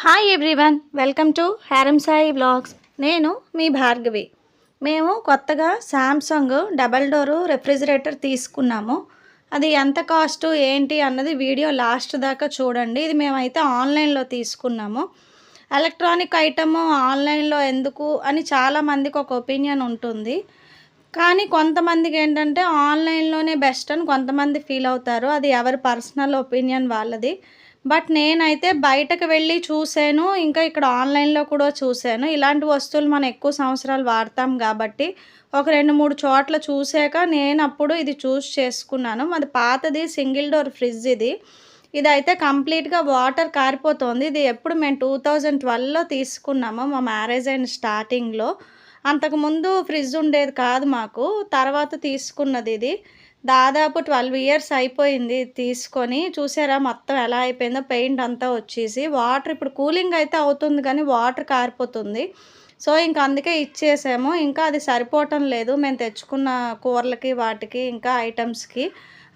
Hi everyone welcome to హ్యారమ్ Sai vlogs నేను మీ భార్గవి. మేము కొత్తగా శాంసంగ్ డబల్ డోరు రెఫ్రిజిరేటర్ తీసుకున్నాము. అది ఎంత కాస్ట్ ఏంటి అన్నది వీడియో లాస్ట్ దాకా చూడండి. ఇది మేమైతే ఆన్లైన్లో తీసుకున్నాము. ఎలక్ట్రానిక్ ఐటమ్ ఆన్లైన్లో ఎందుకు అని చాలామందికి ఒక ఒపీనియన్ ఉంటుంది. కానీ కొంతమందికి ఏంటంటే ఆన్లైన్లోనే బెస్ట్ అని కొంతమంది ఫీల్ అవుతారు. అది ఎవరి పర్సనల్ ఒపీనియన్ వాళ్ళది. బట్ నేనైతే బయటకు వెళ్ళి చూసాను ఇంకా ఇక్కడ ఆన్లైన్లో కూడా చూశాను. ఇలాంటి వస్తువులు మనం ఎక్కువ సంవత్సరాలు వాడతాం కాబట్టి ఒక రెండు మూడు చోట్ల చూసాక నేను అప్పుడు ఇది చూస్ చేసుకున్నాను. మాది పాతది సింగిల్ డోర్ ఫ్రిడ్జ్ ఇది. ఇదైతే కంప్లీట్గా వాటర్ కారిపోతుంది. ఇది ఎప్పుడు మేము టూ థౌజండ్ ట్వెల్వ్లో తీసుకున్నాము మా మ్యారేజ్ అయిన స్టార్టింగ్లో. అంతకుముందు ఫ్రిడ్జ్ ఉండేది కాదు మాకు. తర్వాత తీసుకున్నది ఇది. దాదాపు ట్వెల్వ్ ఇయర్స్ అయిపోయింది తీసుకొని. చూసారా మొత్తం ఎలా అయిపోయిందో? పెయింట్ అంతా వచ్చేసి వాటర్ ఇప్పుడు కూలింగ్ అయితే అవుతుంది కానీ వాటర్ కారిపోతుంది. సో ఇంక అందుకే ఇచ్చేసాము. ఇంకా అది సరిపోవటం లేదు. మేము తెచ్చుకున్న కూరలకి వాటికి ఇంకా ఐటమ్స్కి.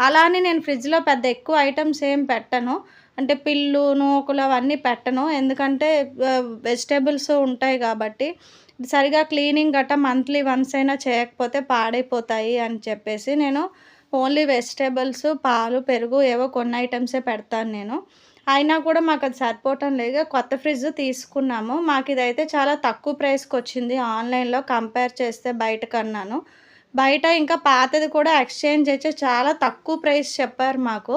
అలానే నేను ఫ్రిడ్జ్లో పెద్ద ఎక్కువ ఐటమ్స్ ఏం పెట్టను. అంటే పిల్లు నూకులు అవన్నీ పెట్టను. ఎందుకంటే వెజిటేబుల్స్ ఉంటాయి కాబట్టి. సరిగా క్లీనింగ్ గట్రా మంత్లీ వన్స్ అయినా చేయకపోతే పాడైపోతాయి అని చెప్పేసి నేను ఓన్లీ వెజిటేబుల్స్ పాలు పెరుగు ఏవో కొన్ని ఐటమ్సే పెడతాను నేను. అయినా కూడా మాకు అది సరిపోవటం లేదు. కొత్త ఫ్రిడ్జ్ తీసుకున్నాము. మాకు ఇదైతే చాలా తక్కువ ప్రైస్కి వచ్చింది. ఆన్లైన్లో కంపేర్ చేస్తే బయట కన్నాను బయట ఇంకా పాతది కూడా ఎక్స్చేంజ్ అయితే చాలా తక్కువ ప్రైస్ చెప్పారు మాకు.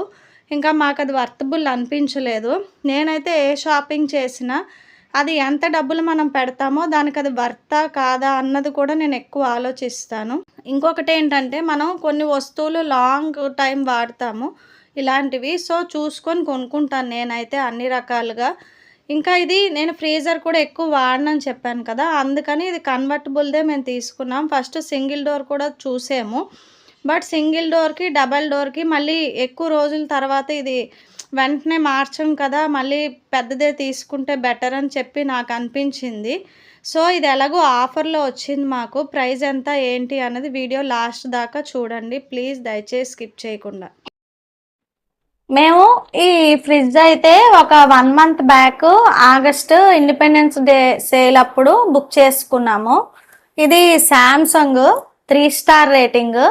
ఇంకా మాకు అది వర్తబుల్ అనిపించలేదు. నేనైతే ఏ షాపింగ్ చేసినా అది ఎంత డబ్బులు మనం పెడతామో దానికి అది వర్తా కాదా అన్నది కూడా నేను ఎక్కువ ఆలోచిస్తాను. ఇంకొకటి ఏంటంటే మనం కొన్ని వస్తువులు లాంగ్ టైం వాడతాము ఇలాంటివి. సో చూసుకొని కొనుక్కుంటాను నేనైతే అన్ని రకాలుగా. ఇంకా ఇది నేను ఫ్రీజర్ కూడా ఎక్కువ వాడనని చెప్పాను కదా అందుకని ఇది కన్వర్టబుల్దే మేము తీసుకున్నాం. ఫస్ట్ సింగిల్ డోర్ కూడా చూసాము. బట్ సింగిల్ డోర్కి డబల్ డోర్కి మళ్ళీ ఎక్కువ రోజుల తర్వాత ఇది వెంటనే మార్చం కదా మళ్ళీ పెద్దదే తీసుకుంటే బెటర్ అని చెప్పి నాకు అనిపించింది. సో ఇది ఎలాగో ఆఫర్లో వచ్చింది మాకు. ప్రైస్ ఎంత ఏంటి అన్నది వీడియో లాస్ట్ దాకా చూడండి. ప్లీజ్ దయచేసి స్కిప్ చేయకుండా. మేము ఈ ఫ్రిడ్జ్ అయితే ఒక one month back August Independence Day sale అప్పుడు బుక్ చేసుకున్నాము. ఇది Samsung three star rating.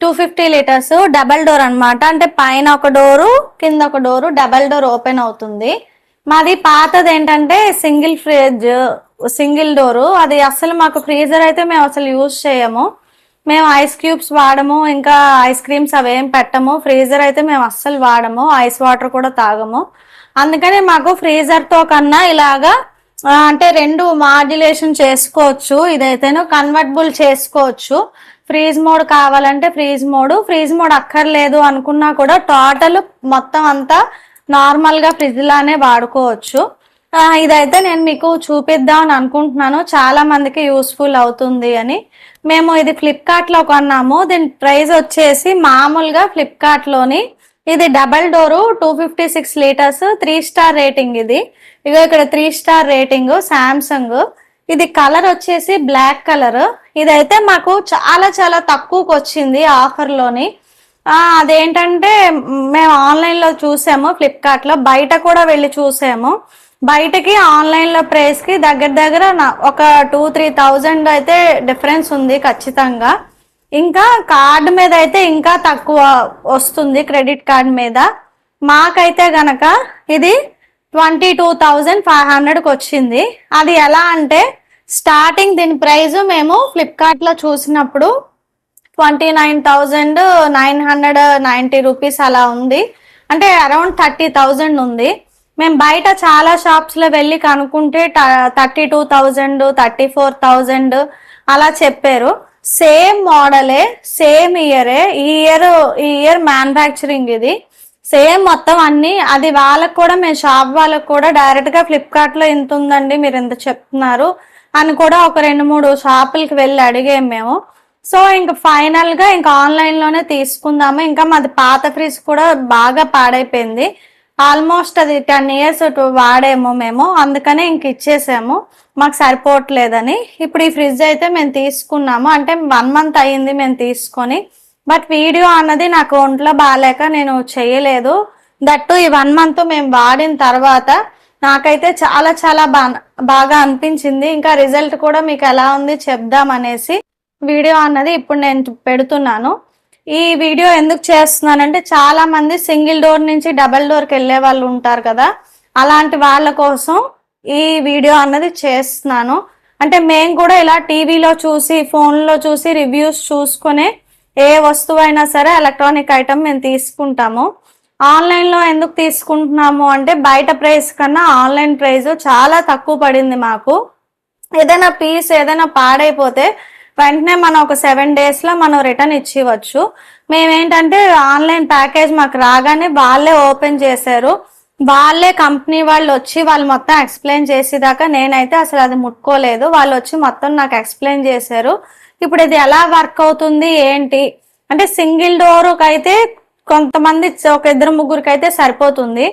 Two fifty litres double door అనమాట అంటే పైన ఒక డోరు కింద ఒక డోరు డబల్ డోర్ ఓపెన్ అవుతుంది. మాది పాతది ఏంటంటే సింగిల్ ఫ్రిడ్జ్ సింగిల్ డోరు. అది అసలు మాకు ఫ్రీజర్ అయితే మేము అసలు యూజ్ చేయము. మేము ఐస్ క్యూబ్స్ వాడము ఇంకా ఐస్ క్రీమ్స్ అవేం పెట్టము. ఫ్రీజర్ అయితే మేము అస్సలు వాడము ఐస్ వాటర్ కూడా తాగము. అందుకని మాకు ఫ్రీజర్తో కన్నా ఇలాగా అంటే రెండు మాడ్యులేషన్ చేసుకోవచ్చు. ఇదైతేనో కన్వర్టబుల్ చేసుకోవచ్చు. ఫ్రీజ్ మోడ్ కావాలంటే ఫ్రీజ్ మోడ్ ఫ్రీజ్ మోడ్ అక్కర్లేదు అనుకున్నా కూడా టోటల్ మొత్తం అంతా నార్మల్గా ఫ్రిడ్జ్ లానే వాడుకోవచ్చు. ఇదైతే నేను మీకు చూపిద్దాం అని అనుకుంటున్నాను. చాలా మందికి యూస్ఫుల్ అవుతుంది అని. మేము ఇది ఫ్లిప్కార్ట్లో కొన్నాము. దీని ప్రైస్ వచ్చేసి మామూలుగా ఫ్లిప్కార్ట్లోని ఇది double door two fifty six litres three star rating ఇది. ఇగో ఇక్కడ త్రీ స్టార్ రేటింగ్ శాంసంగ్ ఇది కలర్ వచ్చేసి బ్లాక్ కలర్. ఇదైతే మాకు చాలా చాలా తక్కువకి వచ్చింది ఆఫర్లోని. అదేంటంటే మేము ఆన్లైన్లో చూసాము ఫ్లిప్కార్ట్లో. బయట కూడా వెళ్ళి చూసాము. బయటకి ఆన్లైన్లో ప్రైస్కి దగ్గర దగ్గర నా- ఒక టూ త్రీ థౌజండ్ అయితే డిఫరెన్స్ ఉంది ఖచ్చితంగా. ఇంకా కార్డు మీద అయితే ఇంకా తక్కువ వస్తుంది క్రెడిట్ కార్డ్ మీద. మాకైతే గనక ఇది ట్వంటీ టూ థౌజండ్ ఫైవ్ హండ్రెడ్కి వచ్చింది. అది ఎలా అంటే స్టార్టింగ్ దీని ప్రైస్ మేము ఫ్లిప్కార్ట్లో చూసినప్పుడు twenty nine thousand nine hundred ninety rupees అలా ఉంది. అంటే అరౌండ్ థర్టీ థౌజండ్ ఉంది. మేము బయట చాలా షాప్స్లో వెళ్ళి కనుక్కుంటే thirty two thousand thirty four thousand అలా చెప్పారు. సేమ్ మోడలే సేమ్ ఇయరే ఈ ఇయర్ ఈ ఇయర్ మ్యానుఫ్యాక్చరింగ్ ఇది. సేమ్ మొత్తం అన్ని అది వాళ్ళకు కూడా మేము షాప్ వాళ్ళకు కూడా డైరెక్ట్గా ఫ్లిప్కార్ట్లో ఇంత ఉందండి మీరు ఇంత చెప్తున్నారు అని కూడా ఒక రెండు మూడు షాపులకి వెళ్ళి అడిగాం మేము. సో ఇంకా ఫైనల్గా ఇంకా ఆన్లైన్లోనే తీసుకుందాము. ఇంకా మాది పాత ఫ్రిడ్జ్ కూడా బాగా పాడైపోయింది. ఆల్మోస్ట్ అది టెన్ ఇయర్స్ వాడేమో మేము అందుకనే ఇంక ఇచ్చేసాము. మాకు సరిపోవట్లేదని. ఇప్పుడు ఈ ఫ్రిడ్జ్ అయితే మేము తీసుకున్నాము. అంటే వన్ మంత్ అయ్యింది మేము తీసుకొని. బట్ వీడియో అన్నది నాకు ఒంట్లో బాగాలేక నేను చేయలేదు. దట్టు ఈ వన్ మంత్ మేము వాడిన తర్వాత నాకైతే చాలా చాలా బాగా అనిపించింది. ఇంకా రిజల్ట్ కూడా మీకు ఎలా ఉంది చెప్దాం అనేసి వీడియో అన్నది ఇప్పుడు నేను పెడుతున్నాను. ఈ వీడియో ఎందుకు చేస్తున్నానంటే చాలా మంది సింగిల్ డోర్ నుంచి డబల్ డోర్కి వెళ్ళే వాళ్ళు ఉంటారు కదా అలాంటి వాళ్ళ కోసం ఈ వీడియో అన్నది చేస్తున్నాను. అంటే మేము కూడా ఇలా టీవీలో చూసి ఫోన్లో చూసి రివ్యూస్ చూసుకునే ఏ వస్తువు అయినా సరే ఎలక్ట్రానిక్ ఐటమ్ మేము తీసుకుంటాము. ఆన్లైన్లో ఎందుకు తీసుకుంటున్నాము అంటే బయట ప్రైస్ కన్నా ఆన్లైన్ ప్రైస్ చాలా తక్కువ పడింది మాకు. ఏదైనా పీస్ ఏదైనా పాడైపోతే వెంటనే మనం ఒక సెవెన్ డేస్లో మనం రిటర్న్ ఇచ్చివచ్చు. మేమేంటంటే ఆన్లైన్ ప్యాకేజ్ మాకు రాగానే వాళ్ళే ఓపెన్ చేశారు. వాళ్ళే కంపెనీ వాళ్ళు వచ్చి వాళ్ళు మొత్తం ఎక్స్ప్లెయిన్ చేసేదాకా నేనైతే అసలు అది ముట్టుకోలేదు. వాళ్ళు వచ్చి మొత్తం నాకు ఎక్స్ప్లెయిన్ చేశారు. ఇప్పుడు ఇది ఎలా వర్క్ అవుతుంది ఏంటి? అంటే సింగిల్ డోర్కి అయితే కొంతమంది ఒక ఇద్దరు ముగ్గురికి అయితే సరిపోతుంది.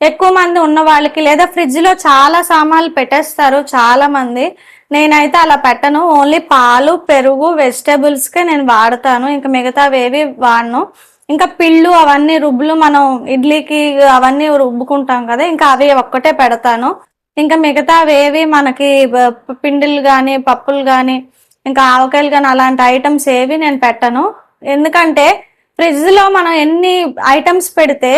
ఎక్కువ మంది ఉన్న వాళ్ళకి లేదా ఫ్రిడ్జ్లో చాలా సామాన్లు పెట్టేస్తారు చాలా మంది. నేనైతే అలా పెట్టను. ఓన్లీ పాలు పెరుగు వెజిటేబుల్స్ కే నేను వాడతాను. ఇంకా మిగతావి వాడను. ఇంకా పిళ్ళు అవన్నీ రుబ్బులు మనం ఇడ్లీకి అవన్నీ రుబ్బుకుంటాం కదా ఇంకా అవి ఒక్కటే పెడతాను. ఇంకా మిగతావేవి మనకి పిండిలు కానీ పప్పులు కానీ ఇంకా ఆవకాయలు కానీ అలాంటి ఐటమ్స్ ఏవి నేను పెట్టను. ఎందుకంటే ఫ్రిడ్జ్లో మనం ఎన్ని ఐటమ్స్ పెడితే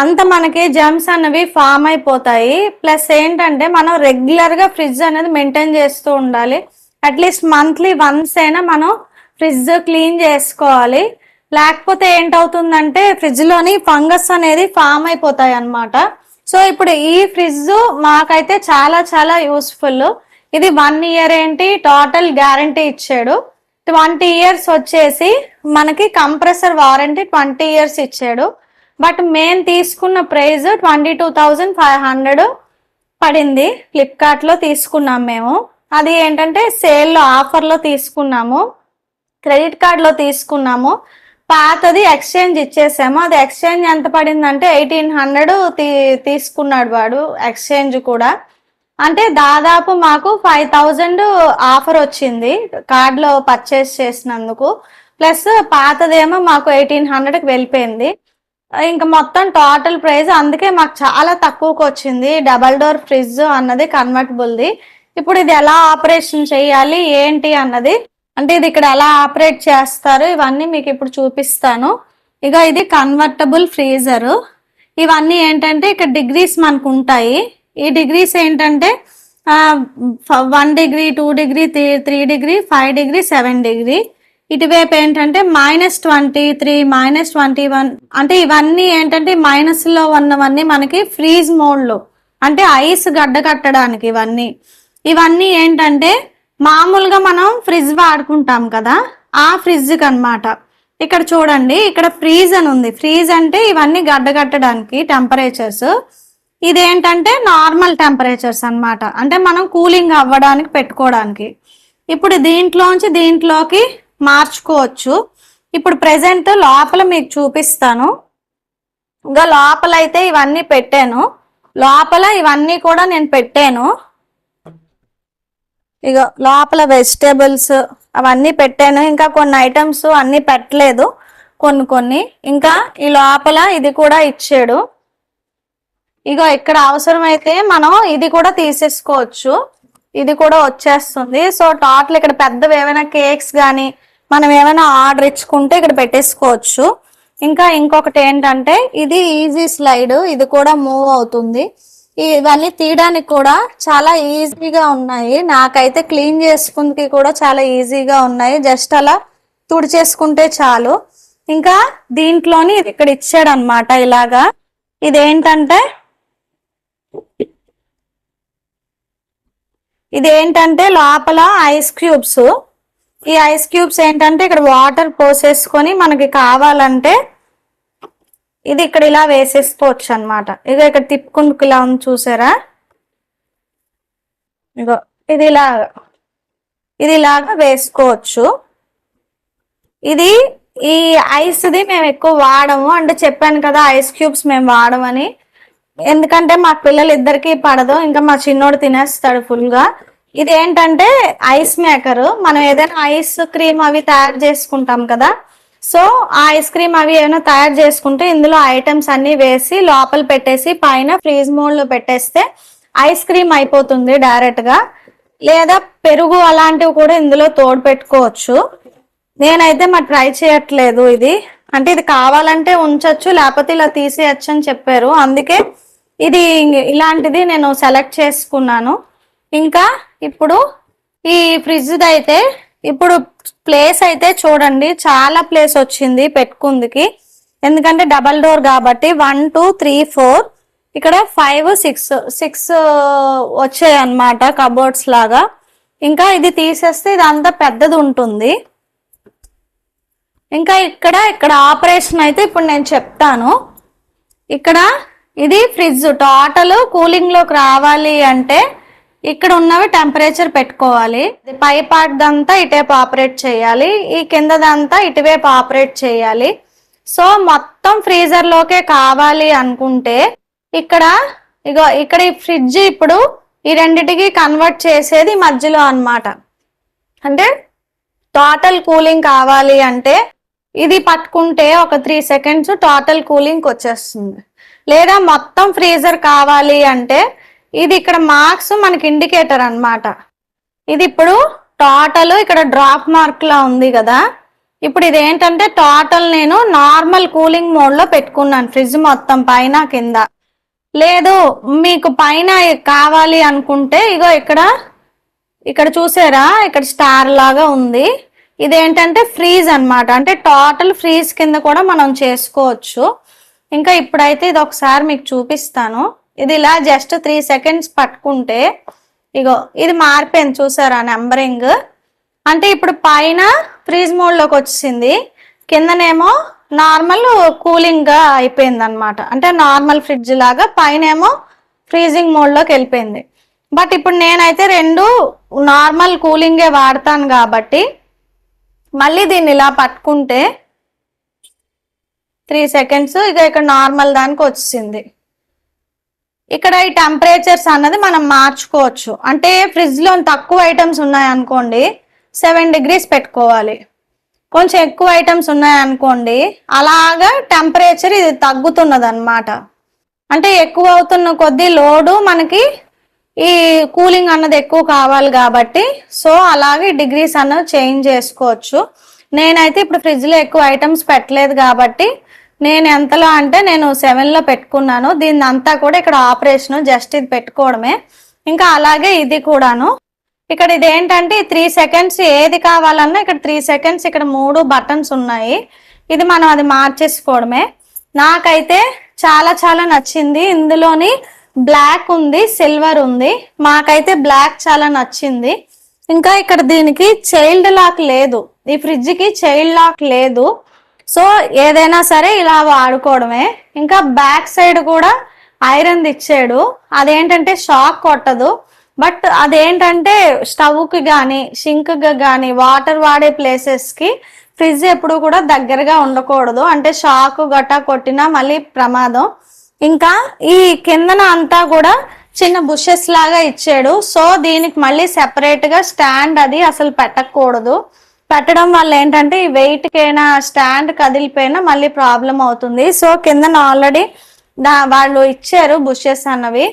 అంత మనకి జమ్స్ అన్నవి ఫామ్ అయిపోతాయి. ప్లస్ ఏంటంటే మనం రెగ్యులర్గా ఫ్రిడ్జ్ అనేది మెయింటైన్ చేస్తూ ఉండాలి. అట్లీస్ట్ మంత్లీ వన్స్ అయినా మనం ఫ్రిడ్జ్ క్లీన్ చేసుకోవాలి. లేకపోతే ఏంటవుతుందంటే ఫ్రిడ్జ్లోని ఫంగస్ అనేది ఫామ్ అయిపోతాయి అన్నమాట. సో ఇప్పుడు ఈ ఫ్రిడ్జ్ మాకైతే చాలా చాలా యూస్ఫుల్ ఇది వన్ ఇయర్ ఏంటి? టోటల్ గ్యారంటీ ఇచ్చాడు. ట్వంటీ ఇయర్స్ వచ్చేసి మనకి కంప్రెసర్ వారంటీ ట్వంటీ ఇయర్స్ ఇచ్చాడు. బట్ మేము తీసుకున్న price twenty two thousand five hundred పడింది. ఫ్లిప్కార్ట్లో తీసుకున్నాం మేము. అది ఏంటంటే సేల్లో ఆఫర్లో తీసుకున్నాము. క్రెడిట్ కార్డ్లో తీసుకున్నాము. పాతది ఎక్స్చేంజ్ ఇచ్చేసాము. అది ఎక్స్చేంజ్ ఎంత పడిందంటే ఎయిటీన్ హండ్రెడ్ తీసుకున్నాడు వాడు. ఎక్స్చేంజ్ కూడా. అంటే దాదాపు మాకు ఫైవ్ థౌజండ్ ఆఫర్ వచ్చింది కార్డ్లో పర్చేస్ చేసినందుకు. ప్లస్ పాతదేమో మాకు ఎయిటీన్ హండ్రెడ్కి వెళ్ళిపోయింది. ఇంకా మొత్తం టోటల్ ప్రైస్ అందుకే మాకు చాలా తక్కువకి వచ్చింది. డబల్ డోర్ ఫ్రిడ్జ్ అన్నది కన్వర్టబుల్ది. ఇప్పుడు ఇది ఎలా ఆపరేషన్ చేయాలి ఏంటి అన్నది. అంటే ఇది ఇక్కడ ఎలా ఆపరేట్ చేస్తారు ఇవన్నీ మీకు ఇప్పుడు చూపిస్తాను. ఇక ఇది కన్వర్టబుల్ ఫ్రీజరు. ఇవన్నీ ఏంటంటే ఇక్కడ డిగ్రీస్ మనకు ఉంటాయి. ఈ డిగ్రీస్ ఏంటంటే one degree two degree three three degree five degree seven degree. ఇటువైపు ఏంటంటే minus twenty three minus twenty one. అంటే ఇవన్నీ ఏంటంటే మైనస్లో ఉన్నవన్నీ మనకి ఫ్రీజ్ మోడ్లో. అంటే ఐస్ గడ్డ కట్టడానికి ఇవన్నీ. ఇవన్నీ ఏంటంటే మామూలుగా మనం ఫ్రిడ్జ్ వాడుకుంటాం కదా ఆ ఫ్రిడ్జ్కి అన్నమాట ఇక్కడ చూడండి ఇక్కడ ఫ్రీజ్ అని ఉంది. ఫ్రీజ్ అంటే ఇవన్నీ గడ్డ కట్టడానికి టెంపరేచర్స్. ఇదేంటంటే నార్మల్ టెంపరేచర్స్ అన్నమాట. అంటే మనం కూలింగ్ అవ్వడానికి పెట్టుకోవడానికి. ఇప్పుడు దీంట్లోంచి దీంట్లోకి మార్చుకోవచ్చు. ఇప్పుడు ప్రెసెంట్ లోపల మీకు చూపిస్తాను. ఇంకా లోపల అయితే ఇవన్నీ పెట్టాను. లోపల ఇవన్నీ కూడా నేను పెట్టాను. ఇక లోపల వెజిటేబుల్స్ అవన్నీ పెట్టాను. ఇంకా కొన్ని ఐటమ్స్ అన్నీ పెట్టలేదు. కొన్ని కొన్ని. ఇంకా ఈ లోపల ఇది కూడా ఇచ్చాడు. ఇగో ఇక్కడ అవసరమైతే మనం ఇది కూడా తీసేసుకోవచ్చు. ఇది కూడా వచ్చేస్తుంది. సో టోటల్ ఇక్కడ పెద్దవి ఏమైనా కేక్స్ కానీ మనం ఏమైనా ఆర్డర్ ఇచ్చుకుంటే ఇక్కడ పెట్టేసుకోవచ్చు. ఇంకా ఇంకొకటి ఏంటంటే ఇది ఈజీ స్లైడ్. ఇది కూడా మూవ్ అవుతుంది. ఇవన్నీ తీయడానికి కూడా చాలా ఈజీగా ఉన్నాయి. నాకైతే క్లీన్ చేసుకుందికి కూడా చాలా ఈజీగా ఉన్నాయి. జస్ట్ అలా తుడిచేసుకుంటే చాలు. ఇంకా దీంట్లోని ఇది ఇక్కడ ఇచ్చాడనమాట ఇలాగా. ఇదేంటంటే ఇదేంటంటే లోపల ఐస్ క్యూబ్స్. ఈ ఐస్ క్యూబ్స్ ఏంటంటే ఇక్కడ వాటర్ పోసేసుకొని మనకి కావాలంటే ఇది ఇక్కడ ఇలా వేసేసుకోవచ్చు అన్నమాట. ఇక ఇక్కడ తిప్పుకుందుకు ఇలా ఉంది చూసారా? ఇగో ఇది ఇలాగా ఇది ఇలాగా వేసుకోవచ్చు. ఇది ఈ ఐస్ది మేము ఎక్కువ వాడము. అంటే చెప్పాను కదా ఐస్ క్యూబ్స్ మేము వాడమని. ఎందుకంటే మా పిల్లలు ఇద్దరికి పడదు ఇంకా మా చిన్నోడు తినేస్తాడు ఫుల్గా. ఇది ఏంటంటే ఐస్ మేకర్ మనం ఏదైనా ఐస్ క్రీమ్ అవి తయారు చేసుకుంటాం కదా. సో ఆ ఐస్ క్రీమ్ అవి ఏమైనా తయారు చేసుకుంటే ఇందులో ఐటమ్స్ అన్ని వేసి లోపల పెట్టేసి పైన ఫ్రీజ్ మోడ్లో పెట్టేస్తే ఐస్ క్రీమ్ అయిపోతుంది డైరెక్ట్గా లేదా పెరుగు అలాంటివి కూడా ఇందులో తోడు పెట్టుకోవచ్చు. నేనైతే మరి ట్రై చేయట్లేదు ఇది. అంటే ఇది కావాలంటే ఉంచొచ్చు లేకపోతే ఇలా తీసేయచ్చు అని చెప్పారు. అందుకే ఇది ఇలాంటిది నేను సెలెక్ట్ చేసుకున్నాను. ఇంకా ఇప్పుడు ఈ ఫ్రిడ్జ్ది అయితే ఇప్పుడు ప్లేస్ అయితే చూడండి చాలా ప్లేస్ వచ్చింది పెట్టుకుందికి. ఎందుకంటే డబల్ డోర్ కాబట్టి వన్ టూ త్రీ ఫోర్ ఇక్కడ ఫైవ్ సిక్స్ సిక్స్ వచ్చాయి అన్నమాట కబోర్డ్స్ లాగా. ఇంకా ఇది తీసేస్తే ఇదంతా పెద్దది ఉంటుంది. ఇంకా ఇక్కడ ఇక్కడ ఆపరేషన్ అయితే ఇప్పుడు నేను చెప్తాను. ఇక్కడ ఇది ఫ్రిడ్జ్ టోటల్ కూలింగ్లోకి రావాలి అంటే ఇక్కడ ఉన్నవి టెంపరేచర్ పెట్టుకోవాలి. పై పార్ట్ దంతా ఇటువైపు ఆపరేట్ చేయాలి. ఈ కిందదంతా ఇటువైపు ఆపరేట్ చేయాలి. సో మొత్తం ఫ్రీజర్లోకే కావాలి అనుకుంటే ఇక్కడ ఇగో ఇక్కడ ఈ ఫ్రిడ్జ్ ఇప్పుడు ఈ రెండిటికి కన్వర్ట్ చేసేది మధ్యలో అన్నమాట. అంటే టోటల్ కూలింగ్ కావాలి అంటే ఇది పట్టుకుంటే ఒక త్రీ సెకండ్స్ టోటల్ కూలింగ్ వచ్చేస్తుంది. లేదా మొత్తం ఫ్రీజర్ కావాలి అంటే ఇది ఇక్కడ మార్క్స్ మనకి ఇండికేటర్ అన్నమాట. ఇది ఇప్పుడు టోటల్ ఇక్కడ డ్రాప్ మార్క్ లా ఉంది కదా. ఇప్పుడు ఇది ఏంటంటే టోటల్ నేను నార్మల్ కూలింగ్ మోడ్లో పెట్టుకున్నాను ఫ్రిడ్జ్ మొత్తం పైన కింద. లేదు మీకు పైన కావాలి అనుకుంటే ఇగో ఇక్కడ ఇక్కడ చూసారా? ఇక్కడ స్టార్ లాగా ఉంది. ఇదేంటంటే ఫ్రీజ్ అనమాట అంటే టోటల్ ఫ్రీజ్ కింద కూడా మనం చేసుకోవచ్చు. ఇంకా ఇప్పుడైతే ఇది ఒకసారి మీకు చూపిస్తాను. ఇది ఇలా జస్ట్ త్రీ సెకండ్స్ పట్టుకుంటే ఇగో ఇది మారిపోయింది చూసారా నెంబరింగ్ అంటే ఇప్పుడు పైన ఫ్రీజ్ మోడ్లోకి వచ్చింది కిందనేమో నార్మల్ కూలింగ్గా అయిపోయింది అనమాట అంటే నార్మల్ ఫ్రిడ్జ్ లాగా పైన ఏమో ఫ్రీజింగ్ మోడ్లోకి వెళ్ళిపోయింది. బట్ ఇప్పుడు నేనైతే రెండు నార్మల్ కూలింగే వాడతాను కాబట్టి మళ్ళీ దీన్ని ఇలా పట్టుకుంటే త్రీ సెకండ్స్ ఇక ఇక్కడ నార్మల్ దానికి వచ్చింది ఇక్కడ ఈ టెంపరేచర్స్ అన్నది మనం మార్చుకోవచ్చు. అంటే ఫ్రిడ్జ్లో తక్కువ ఐటమ్స్ ఉన్నాయనుకోండి సెవెన్ డిగ్రీస్ పెట్టుకోవాలి. కొంచెం ఎక్కువ ఐటమ్స్ ఉన్నాయనుకోండి అలాగా టెంపరేచర్ ఇది తగ్గుతున్నది అనమాట అంటే ఎక్కువ అవుతున్న కొద్దీ లోడు మనకి ఈ కూలింగ్ అన్నది ఎక్కువ కావాలి కాబట్టి సో అలాగే డిగ్రీస్ అన్నది చేంజ్ చేసుకోవచ్చు. నేనైతే ఇప్పుడు ఫ్రిడ్జ్లో ఎక్కువ ఐటమ్స్ పెట్టలేదు కాబట్టి నేను ఎంతలో అంటే నేను సెవెన్లో పెట్టుకున్నాను. దీన్ని అంతా కూడా ఇక్కడ ఆపరేషన్ జస్ట్ ఇది పెట్టుకోవడమే. ఇంకా అలాగే ఇది కూడాను. ఇక్కడ ఇది ఏంటంటే త్రీ సెకండ్స్ ఏది కావాలన్నా ఇక్కడ త్రీ సెకండ్స్ ఇక్కడ మూడు బటన్స్ ఉన్నాయి. ఇది మనం అది మార్చేసుకోవడమే. నాకైతే చాలా చాలా నచ్చింది. ఇందులోని బ్లాక్ ఉంది సిల్వర్ ఉంది. మాకైతే బ్లాక్ చాలా నచ్చింది. ఇంకా ఇక్కడ దీనికి చైల్డ్ లాక్ లేదు. ఈ ఫ్రిడ్జ్కి చైల్డ్ లాక్ లేదు. సో ఏదైనా సరే ఇలా వాడుకోవడమే. ఇంకా బ్యాక్ సైడ్ కూడా ఐరన్ ఇచ్చాడు అదేంటంటే షాక్ కొట్టదు. బట్ అదేంటంటే స్టవ్కి కానీ సింక్కి కానీ వాటర్ వాడే ప్లేసెస్కి ఫ్రిడ్జ్ ఎప్పుడు కూడా దగ్గరగా ఉండకూడదు. అంటే షాక్ గట్టా కొట్టినా మళ్ళీ ప్రమాదం. ఇంకా ఈ కిందన అంతా కూడా చిన్న బుషెస్ లాగా ఇచ్చాడు. సో దీనికి మళ్ళీ సెపరేట్గా స్టాండ్ అది అసలు పెట్టకూడదు. కట్టడం వల్ల ఏంటంటే ఈ వెయిట్ కైనా స్టాండ్ కదిలిపోయినా మళ్ళీ ప్రాబ్లం అవుతుంది. సో కిందన ఆల్రెడీ దా వాళ్ళు ఇచ్చారు బుషెస్ అన్నవి.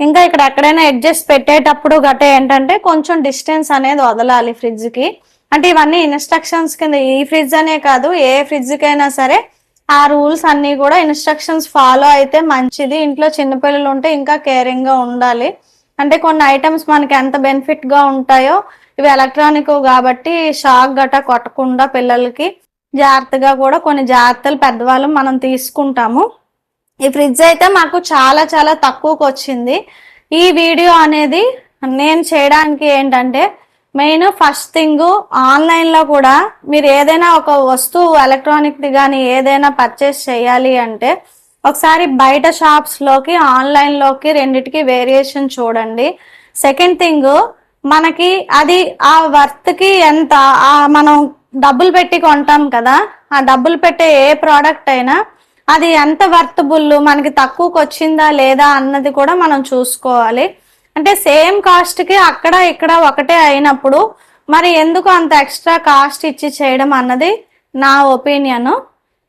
ఇంకా ఇక్కడ ఎక్కడైనా అడ్జస్ట్ పెట్టేటప్పుడు గట్ట ఏంటంటే కొంచెం డిస్టెన్స్ అనేది వదలాలి ఫ్రిడ్జ్కి. అంటే ఇవన్నీ ఇన్స్ట్రక్షన్స్ కింద ఈ ఫ్రిడ్జ్ అనే కాదు ఏ ఫ్రిడ్జ్ కైనా సరే ఆ రూల్స్ అన్ని కూడా ఇన్స్ట్రక్షన్స్ ఫాలో అయితే మంచిది. ఇంట్లో చిన్నపిల్లలు ఉంటే ఇంకా కేరింగ్గా ఉండాలి. అంటే కొన్ని ఐటమ్స్ మనకి ఎంత బెనిఫిట్గా ఉంటాయో ఇవి ఎలక్ట్రానిక్ కాబట్టి షాక్ గట్ట కొట్టకుండా పిల్లలకి జాగ్రత్తగా కూడా కొన్ని జాగ్రత్తలు పెద్దవాళ్ళు మనం తీసుకుంటాము. ఈ ఫ్రిడ్జ్ అయితే మాకు చాలా చాలా తక్కువకి వచ్చింది. ఈ వీడియో అనేది నేను చేయడానికి ఏంటంటే మెయిన్ ఫస్ట్ థింగ్ ఆన్లైన్లో కూడా మీరు ఏదైనా ఒక వస్తువు ఎలక్ట్రానిక్ది కానీ ఏదైనా పర్చేస్ చేయాలి అంటే ఒకసారి బయట షాప్స్లోకి ఆన్లైన్లోకి రెండిటికి వేరియేషన్ చూడండి. సెకండ్ థింగ్ మనకి అది ఆ వర్త్కి ఎంత? ఆ మనం డబ్బులు పెట్టి కొంటాం కదా ఆ డబ్బులు పెట్టే ఏ ప్రోడక్ట్ అయినా అది ఎంత వర్తబుల్ మనకి తక్కువకి వచ్చిందా లేదా అన్నది కూడా మనం చూసుకోవాలి. అంటే సేమ్ కాస్ట్కి అక్కడ ఇక్కడ ఒకటే అయినప్పుడు మరి ఎందుకు అంత ఎక్స్ట్రా కాస్ట్ ఇచ్చి చేయడం అన్నది నా ఒపీనియన్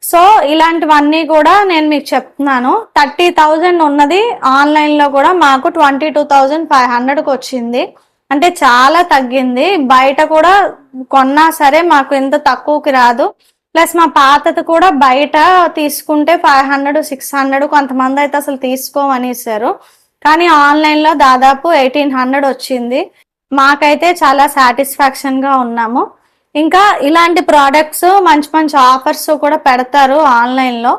సో ఇలాంటివన్నీ కూడా నేను మీకు చెప్తున్నాను. థర్టీ థౌజండ్ ఉన్నది ఆన్లైన్లో కూడా మాకు ట్వంటీ టూ థౌజండ్ ఫైవ్ హండ్రెడ్కి వచ్చింది అంటే చాలా తగ్గింది. బయట కూడా కొన్నా సరే మాకు ఇంత తక్కువకి రాదు. ప్లస్ మా పాతది కూడా బయట తీసుకుంటే ఫైవ్ హండ్రెడ్ సిక్స్ హండ్రెడ్ కొంతమంది అయితే అసలు తీసుకోమనేసారు. కానీ ఆన్లైన్లో దాదాపు ఎయిటీన్ హండ్రెడ్ వచ్చింది. మాకైతే చాలా సాటిస్ఫాక్షన్గా ఉన్నాము. ఇంకా ఇలాంటి ప్రోడక్ట్స్ మంచి మంచి ఆఫర్స్ కూడా పెడతారు ఆన్లైన్లో.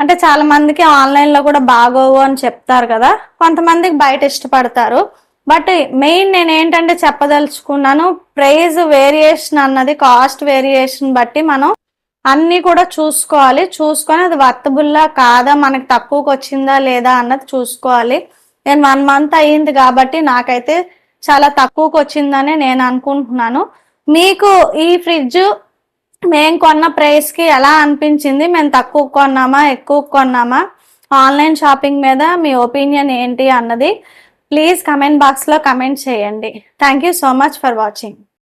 అంటే చాలా మందికి ఆన్లైన్లో కూడా బాగోవు అని చెప్తారు కదా. కొంతమందికి బయట ఇష్టపడతారు. బట్ మెయిన్ నేను ఏంటంటే చెప్పదలుచుకున్నాను ప్రైజ్ వేరియేషన్ అన్నది కాస్ట్ వేరియేషన్ బట్టి మనం అన్నీ కూడా చూసుకోవాలి. చూసుకొని అది వర్తబుల్లా కాదా మనకి తక్కువకి వచ్చిందా లేదా అన్నది చూసుకోవాలి. నేను వన్ మంత్ అయ్యింది కాబట్టి నాకైతే చాలా తక్కువకి వచ్చిందని నేను అనుకుంటున్నాను. మీకు ఈ ఫ్రిడ్జ్ మేము కొన్న ప్రైస్కి ఎలా అనిపించింది? మేము తక్కువ కొన్నామా ఎక్కువ కొన్నామా? ఆన్లైన్ షాపింగ్ మీద మీ ఒపీనియన్ ఏంటి అన్నది ప్లీజ్ కమెంట్ బాక్స్లో కమెంట్ చేయండి. Thank you so much for watching